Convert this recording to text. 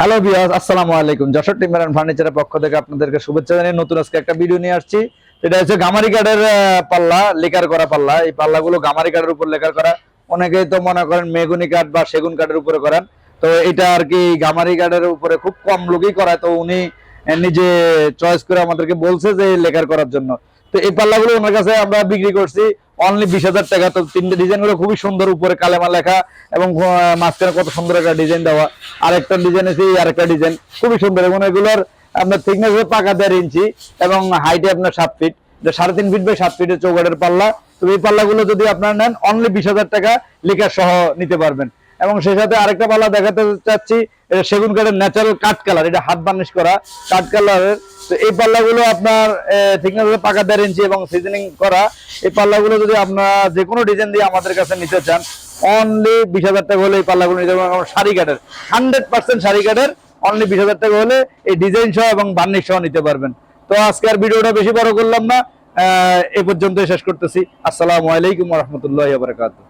Hello বিয়াস আসসালামু আলাইকুম। Jessore timber and ফার্নিচারের পক্ষ থেকে আপনাদেরকে শুভেচ্ছা জানিয়ে নতুন আজকে একটা ভিডিও নিয়ে আসছি। এটা হচ্ছে গামারি কাঠের পাল্লা, লেকার করা পাল্লা। এই পাল্লাগুলো গামারি কাঠের উপর লেকার করা। অনেকেই তো মনে করেন মেগুনি কাঠ বা সেগুন কাঠের উপরে করেন। তো এটা আর কি গামারি কাঠের উপরে খুব কম লোকই করায়। তো উনি নিজে চয়েস করে আমাদেরকে বলছে যে লেকার করার জন্য। তো এই পাল্লাগুলো ওনার কাছে আমরা বিক্রি করছি। অনলি বিশ হাজার টাকা। তো তিনটে ডিজাইনগুলো খুবই সুন্দর, উপরে কালেমা লেখা এবং মাঝখানে কত সুন্দর একটা ডিজাইন দেওয়া। আরেকটা ডিজাইন আছে আর আরেকটা ডিজাইন খুবই সুন্দর এবং এগুলোর আপনার থিকনেস পাকা দেড় ইঞ্চি এবং হাইটে আপনার সাত ফিট সাড়ে তিন ফিট বাই সাত ফিটের চৌকাটের পাল্লা। তো এই পাল্লাগুলো যদি আপনার নেন অনলি বিশ হাজার টাকা লেখা সহ নিতে পারবেন। এবং সেই সাথে আরেকটা পাল্লা দেখাতে চাচ্ছি সেগুন কাঠের ন্যাচারাল কাঠ কালার এটা হাত বার্নিশ করা কাঠ কালারের তো এই পাল্লাগুলো আপনার থিকনেস পাকা দেড় ইঞ্চি এবং সিজনিং করা। এই পাল্লাগুলো যদি আপনার যে কোনো ডিজাইন দিয়ে আমাদের কাছে নিতে চান অনলি বিশ হাজার টাকা হলে এই পাল্লাগুলো নিতে পারবেন। শাড়ি কাঠের হান্ড্রেড পার্সেন্ট শাড়ি কাঠের অনলি বিশ হাজার টাকা হলে এই ডিজাইন সহ এবং বার্নিশ সহ নিতে পারবেন। তো আজকে আর ভিডিওটা বেশি বড় করলাম না, এ পর্যন্তই শেষ করতেছি। আসসালামু আলাইকুম রহমতুল্লাহ বারকাতুহ।